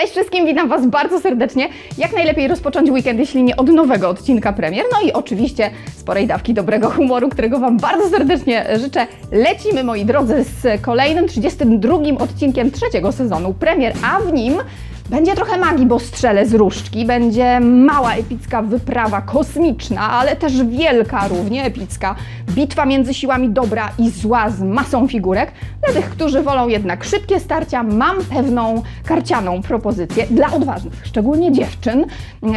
Cześć wszystkim, witam Was bardzo serdecznie. Jak najlepiej rozpocząć weekend, jeśli nie od nowego odcinka premier. No i oczywiście sporej dawki dobrego humoru, którego Wam bardzo serdecznie życzę. Lecimy, moi drodzy, z kolejnym 32 odcinkiem trzeciego sezonu premier, a w nim będzie trochę magii, bo strzelę z różdżki, będzie mała epicka wyprawa kosmiczna, ale też wielka, równie epicka. Bitwa między siłami dobra i zła z masą figurek. Dla tych, którzy wolą jednak szybkie starcia, mam pewną karcianą propozycję dla odważnych, szczególnie dziewczyn.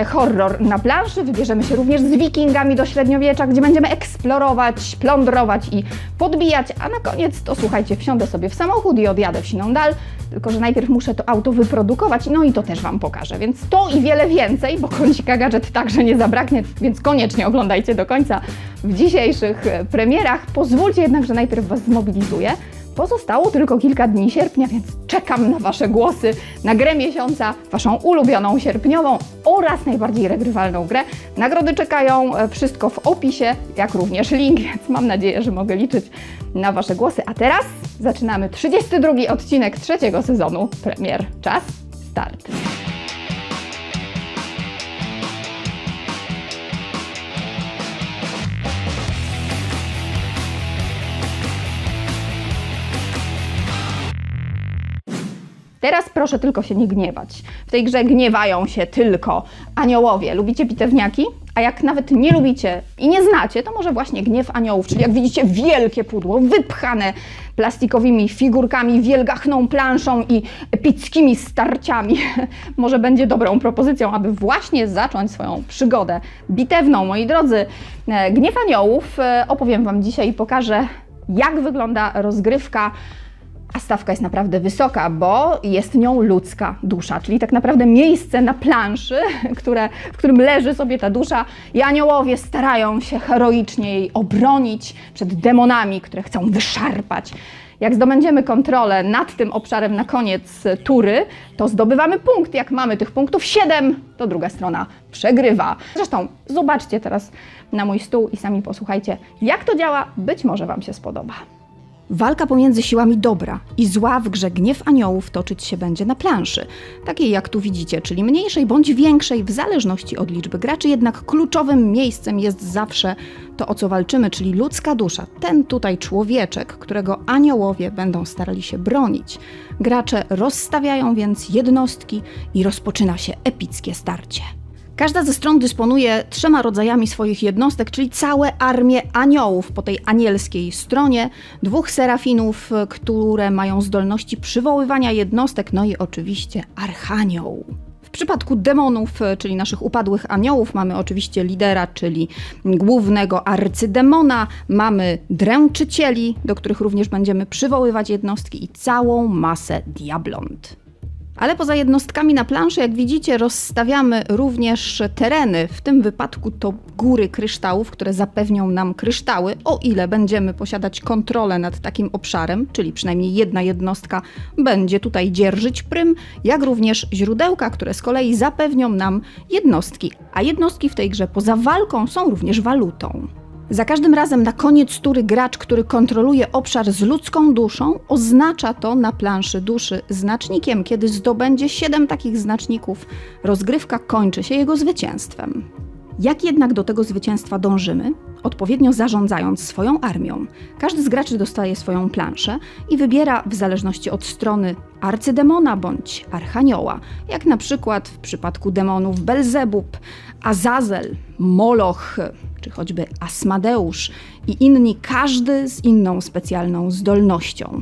Horror na planszy, wybierzemy się również z wikingami do średniowiecza, gdzie będziemy eksplorować, plądrować i podbijać, a na koniec to słuchajcie, wsiądę sobie w samochód i odjadę w siną dal, tylko że najpierw muszę to auto wyprodukować, no i to też Wam pokażę. Więc to i wiele więcej, bo kącika gadżet także nie zabraknie, więc koniecznie oglądajcie do końca w dzisiejszych premierach. Pozwólcie jednak, że najpierw Was zmobilizuję. Pozostało tylko kilka dni sierpnia, więc czekam na Wasze głosy, na grę miesiąca, Waszą ulubioną sierpniową oraz najbardziej regrywalną grę. Nagrody czekają, e, wszystko w opisie, jak również link, więc mam nadzieję, że mogę liczyć na Wasze głosy. A teraz zaczynamy 32 odcinek trzeciego sezonu premier. Czas start. Teraz proszę tylko się nie gniewać. W tej grze gniewają się tylko aniołowie. Lubicie bitewniaki? A jak nawet nie lubicie i nie znacie, to może właśnie gniew aniołów, czyli jak widzicie wielkie pudło wypchane plastikowymi figurkami, wielgachną planszą i epickimi starciami, może będzie dobrą propozycją, aby właśnie zacząć swoją przygodę bitewną. Moi drodzy, e, gniew aniołów e, opowiem Wam dzisiaj i pokażę, jak wygląda rozgrywka a stawka jest naprawdę wysoka, bo jest nią ludzka dusza, czyli tak naprawdę miejsce na planszy, które, w którym leży sobie ta dusza i aniołowie starają się heroicznie jej obronić przed demonami, które chcą wyszarpać. Jak zdobędziemy kontrolę nad tym obszarem na koniec tury, to zdobywamy punkt. Jak mamy tych punktów 7, to druga strona przegrywa. Zresztą zobaczcie teraz na mój stół i sami posłuchajcie, jak to działa. Być może Wam się spodoba. Walka pomiędzy siłami dobra i zła w grze Gniew Aniołów toczyć się będzie na planszy, takiej jak tu widzicie, czyli mniejszej bądź większej w zależności od liczby graczy, jednak kluczowym miejscem jest zawsze to, o co walczymy, czyli ludzka dusza, ten tutaj człowieczek, którego aniołowie będą starali się bronić. Gracze rozstawiają więc jednostki i rozpoczyna się epickie starcie. Każda ze stron dysponuje trzema rodzajami swoich jednostek, czyli całe armię aniołów po tej anielskiej stronie, dwóch serafinów, które mają zdolności przywoływania jednostek, no i oczywiście archanioł. W przypadku demonów, czyli naszych upadłych aniołów, mamy oczywiście lidera, czyli głównego arcydemona, mamy dręczycieli, do których również będziemy przywoływać jednostki i całą masę diablont. Ale poza jednostkami na planszy, jak widzicie, rozstawiamy również tereny. W tym wypadku to góry kryształów, które zapewnią nam kryształy, o ile będziemy posiadać kontrolę nad takim obszarem, czyli przynajmniej jedna jednostka będzie tutaj dzierżyć prym, jak również źródełka, które z kolei zapewnią nam jednostki. A jednostki w tej grze poza walką są również walutą. Za każdym razem na koniec tury gracz, który kontroluje obszar z ludzką duszą, oznacza to na planszy duszy znacznikiem. Kiedy zdobędzie 7 takich znaczników, rozgrywka kończy się jego zwycięstwem. Jak jednak do tego zwycięstwa dążymy? Odpowiednio zarządzając swoją armią. Każdy z graczy dostaje swoją planszę i wybiera w zależności od strony arcydemona bądź archanioła, jak na przykład w przypadku demonów Belzebub, Azazel, Moloch czy choćby Asmadeusz i inni, każdy z inną specjalną zdolnością.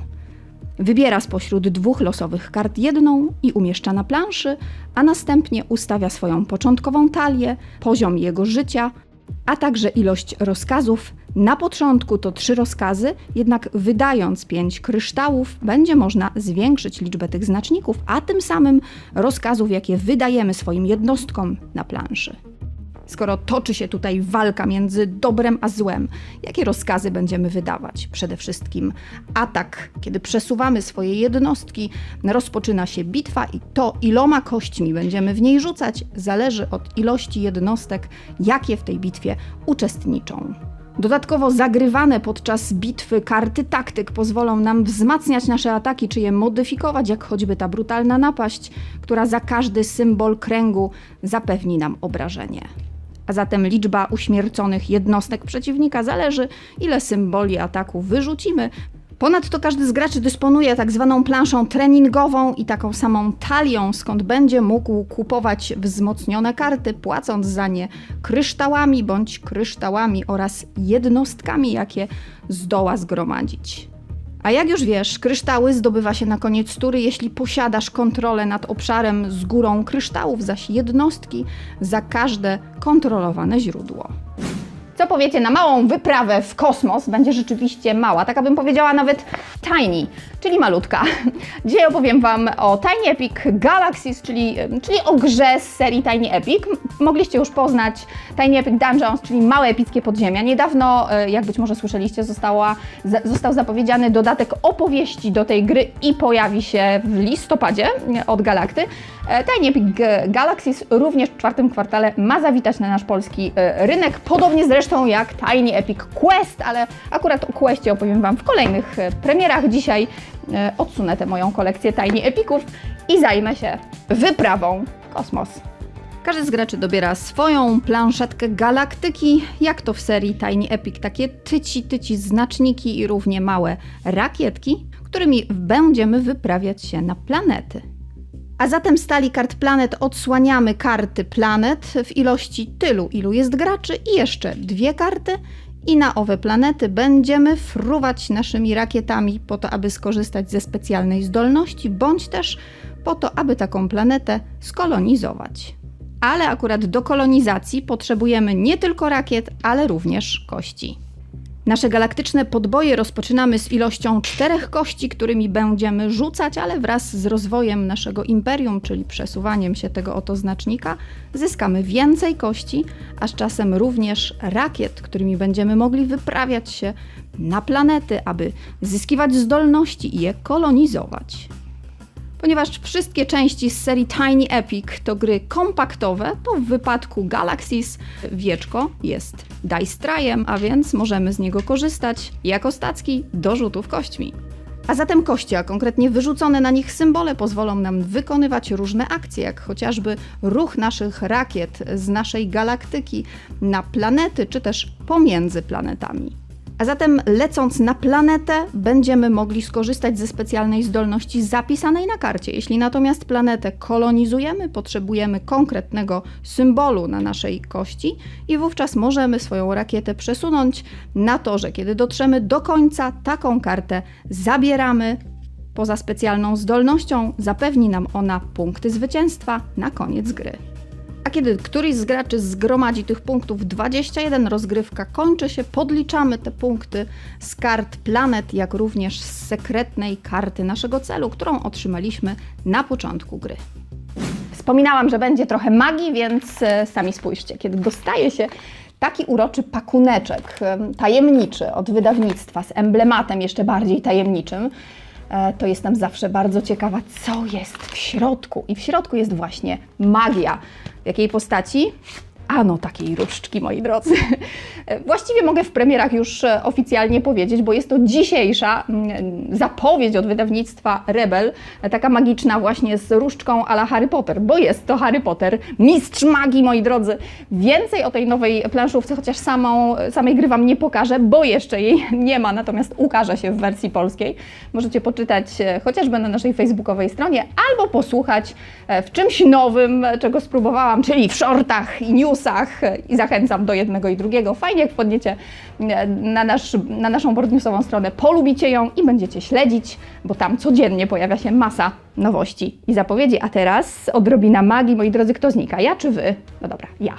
Wybiera spośród dwóch losowych kart jedną i umieszcza na planszy, a następnie ustawia swoją początkową talię, poziom jego życia, a także ilość rozkazów. Na początku to trzy rozkazy, jednak wydając pięć kryształów, będzie można zwiększyć liczbę tych znaczników, a tym samym rozkazów, jakie wydajemy swoim jednostkom na planszy. Skoro toczy się tutaj walka między dobrem a złem, jakie rozkazy będziemy wydawać? Przede wszystkim atak. Kiedy przesuwamy swoje jednostki, rozpoczyna się bitwa i to, iloma kośćmi będziemy w niej rzucać, zależy od ilości jednostek, jakie w tej bitwie uczestniczą. Dodatkowo zagrywane podczas bitwy karty taktyk pozwolą nam wzmacniać nasze ataki, czy je modyfikować, jak choćby ta brutalna napaść, która za każdy symbol kręgu zapewni nam obrażenie. A zatem liczba uśmierconych jednostek przeciwnika zależy, ile symboli ataku wyrzucimy. Ponadto każdy z graczy dysponuje tak zwaną planszą treningową i taką samą talią, skąd będzie mógł kupować wzmocnione karty, płacąc za nie kryształami bądź kryształami oraz jednostkami, jakie zdoła zgromadzić. A jak już wiesz, kryształy zdobywa się na koniec tury, jeśli posiadasz kontrolę nad obszarem z górą kryształów, zaś jednostki za każde kontrolowane źródło. Co powiecie na małą wyprawę w kosmos? Będzie rzeczywiście mała, tak abym powiedziała nawet tiny, czyli malutka. Dzisiaj opowiem Wam o Tiny Epic Galaxies, czyli, czyli o grze z serii Tiny Epic. Mogliście już poznać Tiny Epic Dungeons, czyli małe epickie podziemia. Niedawno, e, jak być może słyszeliście, została, został zapowiedziany dodatek opowieści do tej gry i pojawi się w listopadzie od Galakty. E, Tiny Epic Galaxies również w czwartym kwartale ma zawitać na nasz polski e, rynek, podobnie zresztą jak Tiny Epic Quest, ale akurat o Questie opowiem Wam w kolejnych e, premierach. Dzisiaj odsunę tę moją kolekcję Tiny Epiców i zajmę się wyprawą w kosmos. Każdy z graczy dobiera swoją planszetkę galaktyki, jak to w serii Tiny Epic, takie tyci, tyci znaczniki i równie małe rakietki, którymi będziemy wyprawiać się na planety. A zatem z talii kart planet odsłaniamy karty planet w ilości tylu, ilu jest graczy i jeszcze dwie karty i na owe planety będziemy fruwać naszymi rakietami po to, aby skorzystać ze specjalnej zdolności, bądź też po to, aby taką planetę skolonizować. Ale akurat do kolonizacji potrzebujemy nie tylko rakiet, ale również kości. Nasze galaktyczne podboje rozpoczynamy z ilością czterech kości, którymi będziemy rzucać, ale wraz z rozwojem naszego imperium, czyli przesuwaniem się tego oto znacznika, zyskamy więcej kości, a z czasem również rakiet, którymi będziemy mogli wyprawiać się na planety, aby zyskiwać zdolności i je kolonizować. Ponieważ wszystkie części z serii Tiny Epic to gry kompaktowe, to w wypadku Galaxies wieczko jest dice tryem, a więc możemy z niego korzystać jako stacki do rzutów kośćmi. A zatem kości, a konkretnie wyrzucone na nich symbole pozwolą nam wykonywać różne akcje, jak chociażby ruch naszych rakiet z naszej galaktyki na planety, czy też pomiędzy planetami. A zatem lecąc na planetę, będziemy mogli skorzystać ze specjalnej zdolności zapisanej na karcie. Jeśli natomiast planetę kolonizujemy, potrzebujemy konkretnego symbolu na naszej kości i wówczas możemy swoją rakietę przesunąć na torze. Kiedy dotrzemy do końca, taką kartę zabieramy. Poza specjalną zdolnością zapewni nam ona punkty zwycięstwa na koniec gry. A kiedy któryś z graczy zgromadzi tych punktów 21, rozgrywka kończy się, podliczamy te punkty z kart planet, jak również z sekretnej karty naszego celu, którą otrzymaliśmy na początku gry. Wspominałam, że będzie trochę magii, więc e, sami spójrzcie. Kiedy dostaje się taki uroczy pakuneczek, em, tajemniczy od wydawnictwa, z emblematem jeszcze bardziej tajemniczym, e, to jestem zawsze bardzo ciekawa, co jest w środku. I w środku jest właśnie magia. Jakiej postaci? Ano takiej różdżki, moi drodzy. Właściwie mogę w premierach już e, oficjalnie powiedzieć, bo jest to dzisiejsza mm, zapowiedź od wydawnictwa Rebel, e, taka magiczna właśnie z różdżką ala Harry Potter, bo jest to Harry Potter, mistrz magii, moi drodzy. Więcej o tej nowej planszówce, chociaż samą, samej gry Wam nie pokażę, bo jeszcze jej nie ma, natomiast ukaże się w wersji polskiej. Możecie poczytać e, chociażby na naszej facebookowej stronie, albo posłuchać e, w czymś nowym, e, czego spróbowałam, czyli w shortach i newsach i zachęcam do jednego i drugiego. Fajnie, jak wpadniecie e, na, nasz, na naszą boardnewsową stronę, polubicie ją i będziecie śledzić, bo tam codziennie pojawia się masa nowości i zapowiedzi. A teraz odrobina magii, moi drodzy, kto znika? Ja czy wy? No dobra, ja.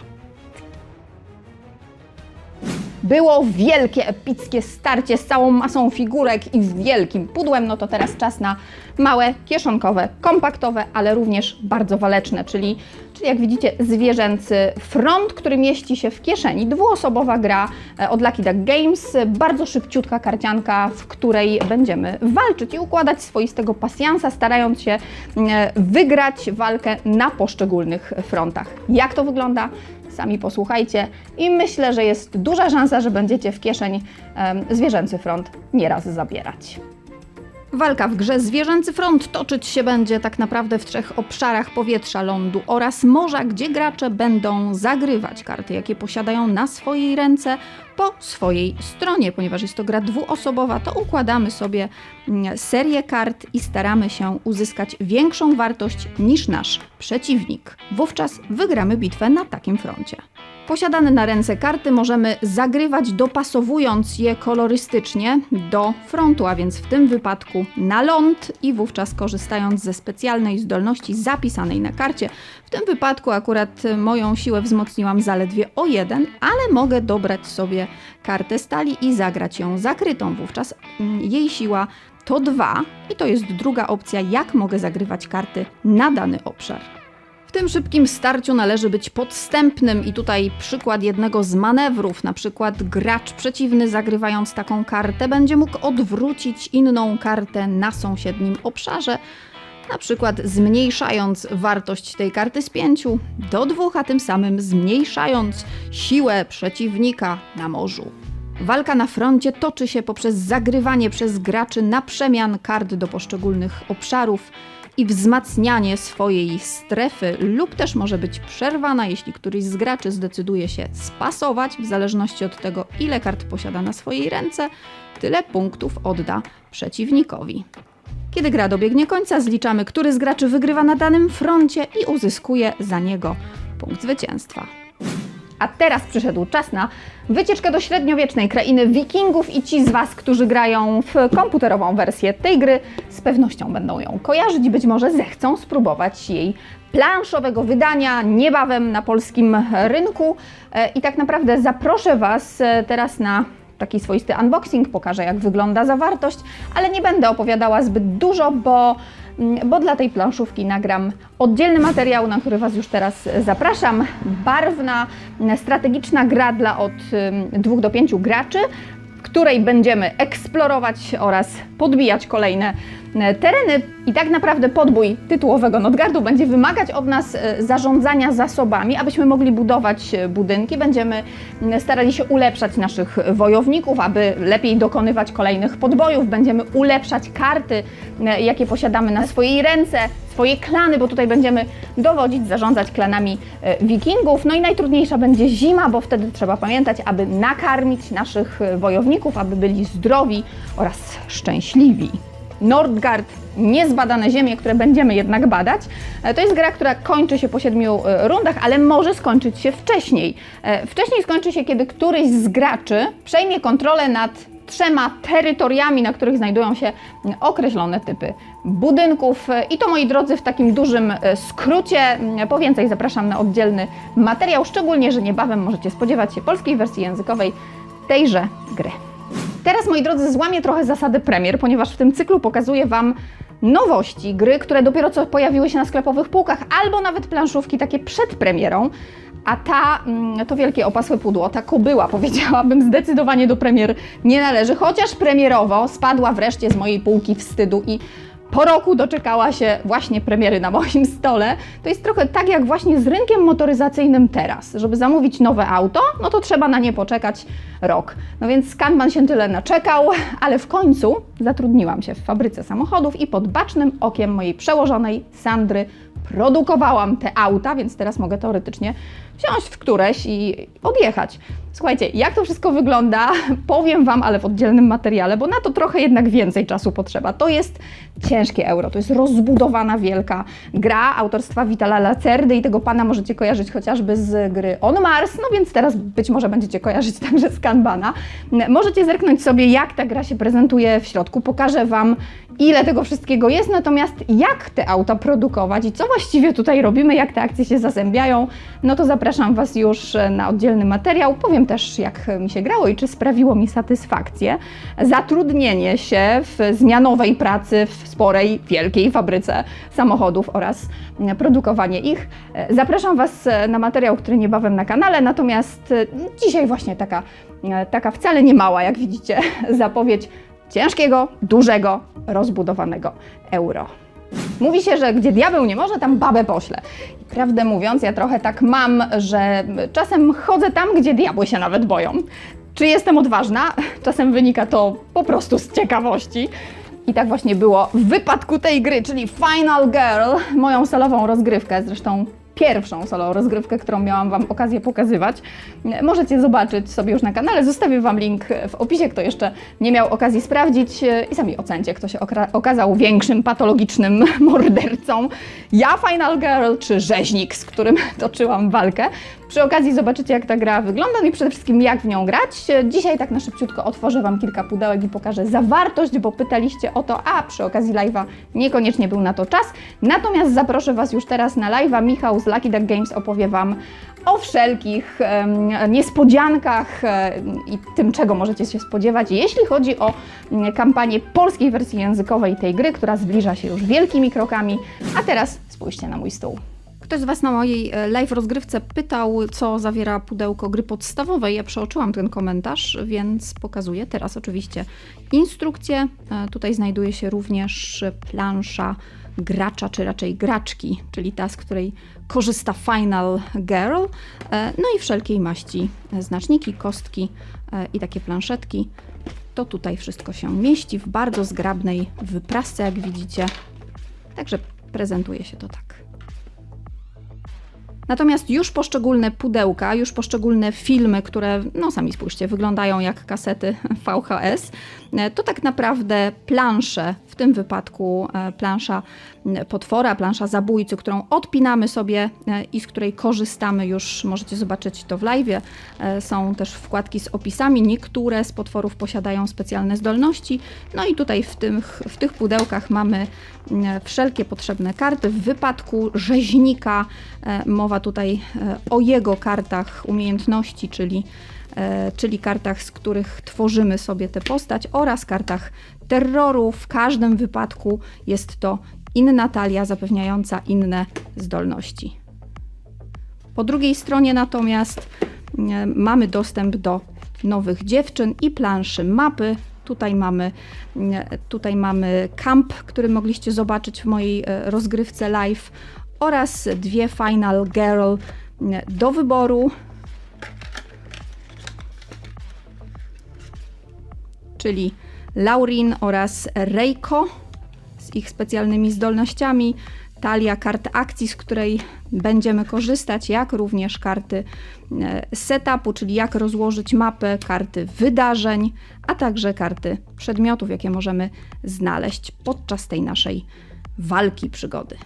Było wielkie, epickie starcie z całą masą figurek i z wielkim pudłem, no to teraz czas na małe, kieszonkowe, kompaktowe, ale również bardzo waleczne, czyli, czyli jak widzicie zwierzęcy front, który mieści się w kieszeni. Dwuosobowa gra e, od Lucky Duck Games, bardzo szybciutka karcianka, w której będziemy walczyć i układać swoistego pasjansa, starając się e, wygrać walkę na poszczególnych frontach. Jak to wygląda? Sami posłuchajcie i myślę, że jest duża szansa, że będziecie w kieszeń zwierzęcy front nieraz zabierać. Walka w grze Zwierzęcy Front toczyć się będzie tak naprawdę w trzech obszarach powietrza, lądu oraz morza, gdzie gracze będą zagrywać karty, jakie posiadają na swojej ręce po swojej stronie. Ponieważ jest to gra dwuosobowa, to układamy sobie mm, serię kart i staramy się uzyskać większą wartość niż nasz przeciwnik. Wówczas wygramy bitwę na takim froncie. Posiadane na ręce karty możemy zagrywać dopasowując je kolorystycznie do frontu, a więc w tym wypadku na ląd i wówczas korzystając ze specjalnej zdolności zapisanej na karcie. W tym wypadku akurat moją siłę wzmocniłam zaledwie o jeden, ale mogę dobrać sobie kartę stali i zagrać ją zakrytą. Wówczas mm, jej siła to dwa i to jest druga opcja, jak mogę zagrywać karty na dany obszar. W tym szybkim starciu należy być podstępnym i tutaj przykład jednego z manewrów, na przykład gracz przeciwny zagrywając taką kartę będzie mógł odwrócić inną kartę na sąsiednim obszarze, na przykład zmniejszając wartość tej karty z pięciu do dwóch, a tym samym zmniejszając siłę przeciwnika na morzu. Walka na froncie toczy się poprzez zagrywanie przez graczy na przemian kart do poszczególnych obszarów i wzmacnianie swojej strefy, lub też może być przerwana, jeśli któryś z graczy zdecyduje się spasować, w zależności od tego, ile kart posiada na swojej ręce, tyle punktów odda przeciwnikowi. Kiedy gra dobiegnie końca, zliczamy, który z graczy wygrywa na danym froncie i uzyskuje za niego punkt zwycięstwa. A teraz przyszedł czas na wycieczkę do średniowiecznej krainy wikingów i ci z Was, którzy grają w komputerową wersję tej gry, z pewnością będą ją kojarzyć, być może zechcą spróbować jej planszowego wydania niebawem na polskim rynku. E, I tak naprawdę zaproszę Was e, teraz na taki swoisty unboxing, pokażę jak wygląda zawartość, ale nie będę opowiadała zbyt dużo, bo, bo dla tej planszówki nagram oddzielny materiał, na który Was już teraz zapraszam. Barwna, strategiczna gra dla od 2 do 5 graczy, w której będziemy eksplorować oraz podbijać kolejne e, tereny. I tak naprawdę podbój tytułowego Notgardu będzie wymagać od nas e, zarządzania zasobami, abyśmy mogli budować e, budynki. Będziemy starali się ulepszać naszych wojowników, aby lepiej dokonywać kolejnych podbojów. Będziemy ulepszać karty, jakie posiadamy na swojej ręce, swoje klany, bo tutaj będziemy dowodzić, zarządzać klanami e, wikingów. No i najtrudniejsza będzie zima, bo wtedy trzeba pamiętać, aby nakarmić naszych e, wojowników, aby byli zdrowi oraz szczęśliwi. Nordgard, niezbadane ziemie, które będziemy jednak badać. E, To jest gra, która kończy się po siedmiu rundach, ale może skończyć się wcześniej. Wcześniej skończy się, kiedy któryś z graczy przejmie kontrolę nad trzema terytoriami, na których znajdują się określone typy budynków. I to, moi drodzy, w takim dużym e, skrócie. Mm, Po więcej zapraszam na oddzielny materiał, szczególnie, że niebawem możecie spodziewać się polskiej wersji językowej tejże gry. Teraz, moi drodzy, złamię trochę zasady premier, ponieważ w tym cyklu pokazuję Wam nowości, gry, które dopiero co pojawiły się na sklepowych półkach, albo nawet planszówki takie przed premierą. A ta, mm, to wielkie opasłe pudło, ta kobyła, powiedziałabym, zdecydowanie do premier nie należy, chociaż premierowo spadła wreszcie z mojej półki wstydu i po roku doczekała się właśnie premiery na moim stole. To jest trochę tak jak właśnie z rynkiem motoryzacyjnym teraz. Żeby zamówić nowe auto, no to trzeba na nie poczekać rok. No więc Kanban się tyle naczekał, ale w końcu zatrudniłam się w fabryce samochodów i pod bacznym okiem mojej przełożonej Sandry produkowałam te auta, więc teraz mogę teoretycznie wsiąść w któreś i odjechać. Słuchajcie, jak to wszystko wygląda, powiem Wam, ale w oddzielnym materiale, bo na to trochę jednak więcej czasu potrzeba. To jest ciężkie euro, to jest rozbudowana wielka gra autorstwa Vitala Lacerdy i tego pana możecie kojarzyć chociażby z gry On Mars, no więc teraz być może będziecie kojarzyć także z Kanbana. Możecie zerknąć sobie, jak ta gra się prezentuje w środku. Pokażę Wam, ile tego wszystkiego jest, natomiast jak te auta produkować i co właściwie tutaj robimy, jak te akcje się zazębiają, no to zapraszam Was już na oddzielny materiał. Powiem też, jak mi się grało i czy sprawiło mi satysfakcję zatrudnienie się w zmianowej pracy w sporej, wielkiej fabryce samochodów oraz produkowanie ich. Zapraszam Was na materiał, który niebawem na kanale, natomiast dzisiaj właśnie taka, taka wcale nie mała, jak widzicie, zapowiedź ciężkiego, dużego, rozbudowanego euro. Mówi się, że gdzie diabeł nie może, tam babę pośle. I prawdę mówiąc, ja trochę tak mam, że czasem chodzę tam, gdzie diabły się nawet boją. Czy jestem odważna? Czasem wynika to po prostu z ciekawości. I tak właśnie było w wypadku tej gry, czyli Final Girl, moją solową rozgrywkę, zresztą pierwszą solową rozgrywkę, którą miałam Wam okazję pokazywać. Możecie zobaczyć sobie już na kanale, zostawię Wam link w opisie, kto jeszcze nie miał okazji sprawdzić i sami ocencie, kto się okazał większym patologicznym mordercą. Ja Final Girl czy rzeźnik, z którym toczyłam walkę. Przy okazji zobaczycie, jak ta gra wygląda no i przede wszystkim jak w nią grać. Dzisiaj tak na szybciutko otworzę Wam kilka pudełek i pokażę zawartość, bo pytaliście o to, a przy okazji live'a niekoniecznie był na to czas. Natomiast zaproszę Was już teraz na live'a. Michał z Lucky Duck Games opowie Wam o wszelkich niespodziankach em, i tym, czego możecie się spodziewać, jeśli chodzi o kampanię polskiej wersji językowej tej gry, która zbliża się już wielkimi krokami. A teraz spójrzcie na mój stół. Ktoś z Was na mojej e, live rozgrywce pytał, co zawiera pudełko gry podstawowej. Ja przeoczyłam ten komentarz, więc pokazuję teraz oczywiście instrukcję. E, Tutaj znajduje się również plansza gracza, czy raczej graczki, czyli ta, z której korzysta Final Girl. E, No i wszelkiej maści e, znaczniki, kostki e, i takie planszetki. To tutaj wszystko się mieści w bardzo zgrabnej wyprasce, jak widzicie. Także prezentuje się to tak. Natomiast już poszczególne pudełka, już poszczególne filmy, które, no sami spójrzcie, wyglądają jak kasety VHS, to tak naprawdę plansze, w tym wypadku plansza potwora, plansza zabójcy, którą odpinamy sobie e, i z której korzystamy już, możecie zobaczyć to w live. Są też wkładki z opisami, niektóre z potworów posiadają specjalne zdolności. No i tutaj w tych, w tych pudełkach mamy wszelkie potrzebne karty. W wypadku rzeźnika e, mowa tutaj e, o jego kartach umiejętności, czyli, e, czyli kartach, z których tworzymy sobie tę postać oraz kartach terroru. W każdym wypadku jest to inna talia zapewniająca inne zdolności. Po drugiej stronie natomiast e, mamy dostęp do nowych dziewczyn i planszy mapy. Tutaj mamy, e, tutaj mamy kamp, który mogliście zobaczyć w mojej e, rozgrywce live oraz dwie Final Girl e, do wyboru. Czyli Laurin oraz Reiko ich specjalnymi zdolnościami, talia kart akcji, z której będziemy korzystać, jak również karty e, setupu, czyli jak rozłożyć mapę, karty wydarzeń, a także karty przedmiotów, jakie możemy znaleźć podczas tej naszej walki, przygody.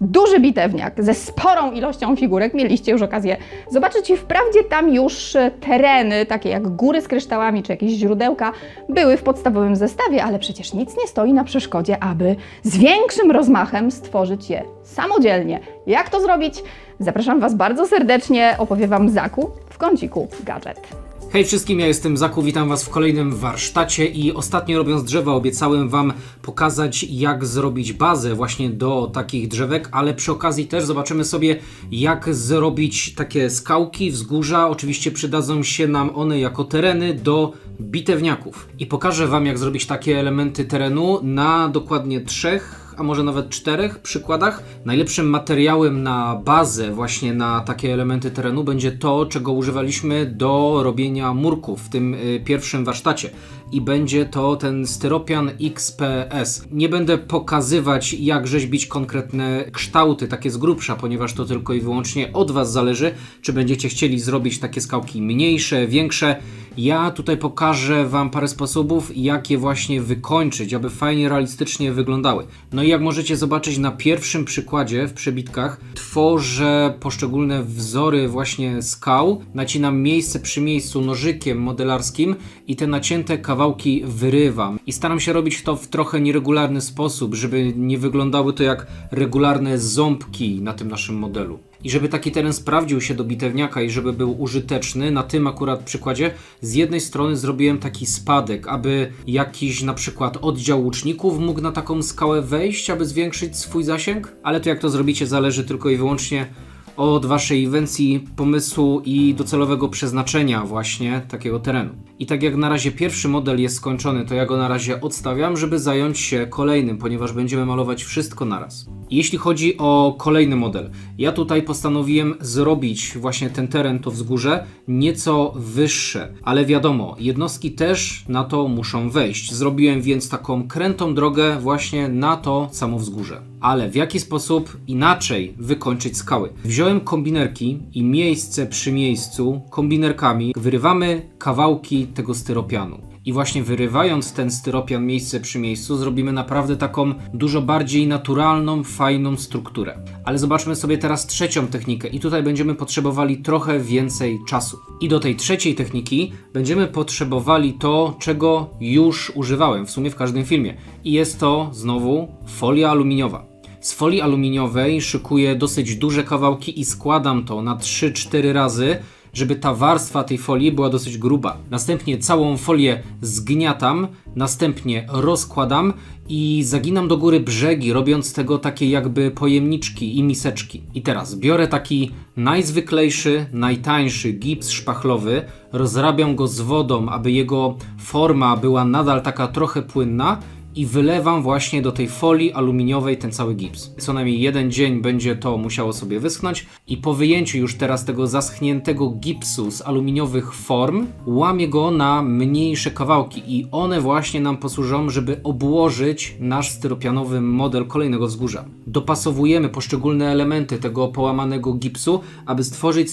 Duży bitewniak ze sporą ilością figurek. Mieliście już okazję zobaczyć i wprawdzie tam już e, tereny, takie jak góry z kryształami czy jakieś źródełka, były w podstawowym zestawie, ale przecież nic nie stoi na przeszkodzie, aby z większym rozmachem stworzyć je samodzielnie. Jak to zrobić? Zapraszam Was bardzo serdecznie, opowie Wam Zaku w kąciku gadżet. Hej wszystkim, ja jestem Zaku, witam Was w kolejnym warsztacie i ostatnio robiąc drzewa obiecałem Wam pokazać jak zrobić bazę właśnie do takich drzewek, ale przy okazji też zobaczymy sobie jak zrobić takie skałki, wzgórza, oczywiście przydadzą się nam one jako tereny do bitewniaków. I pokażę Wam jak zrobić takie elementy terenu na dokładnie trzech a może nawet czterech przykładach. Najlepszym materiałem na bazę, właśnie na takie elementy terenu, będzie to, czego używaliśmy do robienia murków w tym y, pierwszym warsztacie. I będzie to ten styropian XPS. Nie będę pokazywać, jak rzeźbić konkretne kształty, takie z grubsza, ponieważ to tylko i wyłącznie od Was zależy, czy będziecie chcieli zrobić takie skałki mniejsze, większe. Ja tutaj pokażę Wam parę sposobów, jak je właśnie wykończyć, aby fajnie, realistycznie wyglądały. No i jak możecie zobaczyć na pierwszym przykładzie w przebitkach, tworzę poszczególne wzory właśnie skał, nacinam miejsce przy miejscu nożykiem modelarskim i te nacięte kawałki wyrywam. I staram się robić to w trochę nieregularny sposób, żeby nie wyglądały to jak regularne ząbki na tym naszym modelu. I żeby taki teren sprawdził się do bitewniaka i żeby był użyteczny, na tym akurat przykładzie, z jednej strony zrobiłem taki spadek, aby jakiś na przykład oddział łuczników mógł na taką skałę wejść, aby zwiększyć swój zasięg, ale to jak to zrobicie zależy tylko i wyłącznie od Waszej inwencji, pomysłu i docelowego przeznaczenia właśnie takiego terenu. I tak jak na razie pierwszy model jest skończony, to ja go na razie odstawiam, żeby zająć się kolejnym, ponieważ będziemy malować wszystko naraz. Jeśli chodzi o kolejny model, ja tutaj postanowiłem zrobić właśnie ten teren, to wzgórze, nieco wyższe, ale wiadomo, jednostki też na to muszą wejść. Zrobiłem więc taką krętą drogę właśnie na to samo wzgórze. Ale w jaki sposób inaczej wykończyć skały? Wziąłem kombinerki i miejsce przy miejscu kombinerkami wyrywamy kawałki tego styropianu. I właśnie wyrywając ten styropian miejsce przy miejscu, zrobimy naprawdę taką dużo bardziej naturalną, fajną strukturę. Ale zobaczmy sobie teraz trzecią technikę, i tutaj będziemy potrzebowali trochę więcej czasu. I do tej trzeciej techniki będziemy potrzebowali to, czego już używałem w sumie w każdym filmie. I jest to znowu folia aluminiowa. Z folii aluminiowej szykuję dosyć duże kawałki i składam to na 3-4 razy, żeby ta warstwa tej folii była dosyć gruba. Następnie całą folię zgniatam, następnie rozkładam i zaginam do góry brzegi, robiąc tego takie jakby pojemniczki i miseczki. I teraz biorę taki najzwyklejszy, najtańszy gips szpachlowy, rozrabiam go z wodą, aby jego forma była nadal taka trochę płynna i wylewam właśnie do tej folii aluminiowej ten cały gips. Co najmniej jeden dzień będzie to musiało sobie wyschnąć i po wyjęciu już teraz tego zaschniętego gipsu z aluminiowych form, łamię go na mniejsze kawałki i one właśnie nam posłużą, żeby obłożyć nasz styropianowy model kolejnego wzgórza. Dopasowujemy poszczególne elementy tego połamanego gipsu, aby stworzyć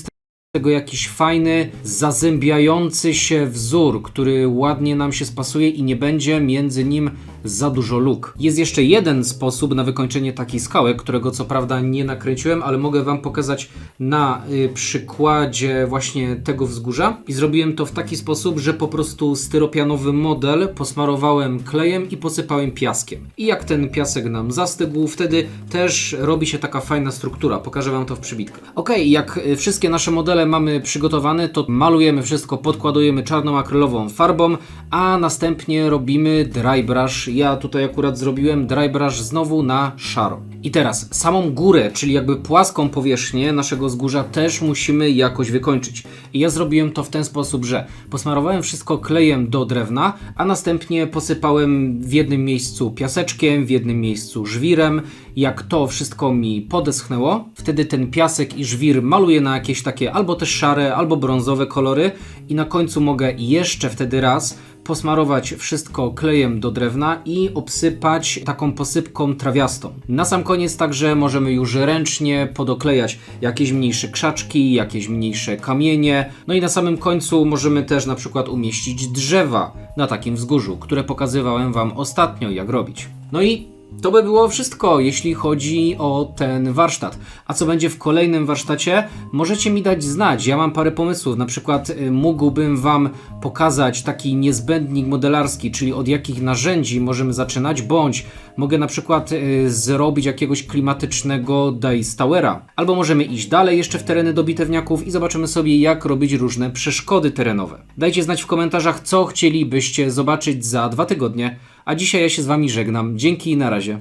tego jakiś fajny, zazębiający się wzór, który ładnie nam się spasuje i nie będzie między nim za dużo luk. Jest jeszcze jeden sposób na wykończenie takiej skały, którego co prawda nie nakręciłem, ale mogę Wam pokazać na y, przykładzie właśnie tego wzgórza. I zrobiłem to w taki sposób, że po prostu styropianowy model posmarowałem klejem i posypałem piaskiem. I jak ten piasek nam zastygł, wtedy też robi się taka fajna struktura. Pokażę Wam to w przybitkach. Ok, jak y, wszystkie nasze modele mamy przygotowane, to malujemy wszystko, podkładujemy czarną akrylową farbą, a następnie robimy dry brush. Ja tutaj akurat zrobiłem dry brush znowu na szaro. I teraz samą górę, czyli jakby płaską powierzchnię naszego wzgórza też musimy jakoś wykończyć. I ja zrobiłem to w ten sposób, że posmarowałem wszystko klejem do drewna, a następnie posypałem w jednym miejscu piaseczkiem, w jednym miejscu żwirem. Jak to wszystko mi podeschnęło, wtedy ten piasek i żwir maluję na jakieś takie albo też szare, albo brązowe kolory i na końcu mogę jeszcze wtedy raz posmarować wszystko klejem do drewna i obsypać taką posypką trawiastą. Na sam koniec także możemy już ręcznie podoklejać jakieś mniejsze krzaczki, jakieś mniejsze kamienie. No i na samym końcu możemy też na przykład umieścić drzewa na takim wzgórzu, które pokazywałem Wam ostatnio jak robić. No i to by było wszystko, jeśli chodzi o ten warsztat. A co będzie w kolejnym warsztacie? Możecie mi dać znać. Ja mam parę pomysłów. Na przykład y, mógłbym Wam pokazać taki niezbędnik modelarski, czyli od jakich narzędzi możemy zaczynać, bądź mogę na przykład y, zrobić jakiegoś klimatycznego Dice Towera. Albo możemy iść dalej jeszcze w tereny do bitewniaków i zobaczymy sobie, jak robić różne przeszkody terenowe. Dajcie znać w komentarzach, co chcielibyście zobaczyć za dwa tygodnie. A dzisiaj ja się z Wami żegnam. Dzięki i na razie.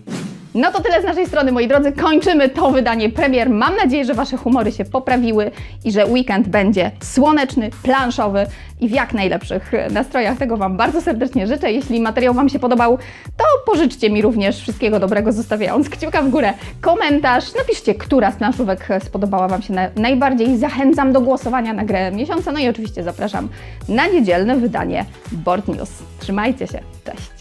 No to tyle z naszej strony, moi drodzy. Kończymy to wydanie premier. Mam nadzieję, że Wasze humory się poprawiły i że weekend będzie słoneczny, planszowy i w jak najlepszych nastrojach. Tego Wam bardzo serdecznie życzę. Jeśli materiał Wam się podobał, to pożyczcie mi również wszystkiego dobrego, zostawiając kciuka w górę, komentarz. Napiszcie, która z planszówek spodobała Wam się na, najbardziej. Zachęcam do głosowania na grę miesiąca. No i oczywiście zapraszam na niedzielne wydanie Board News. Trzymajcie się. Cześć.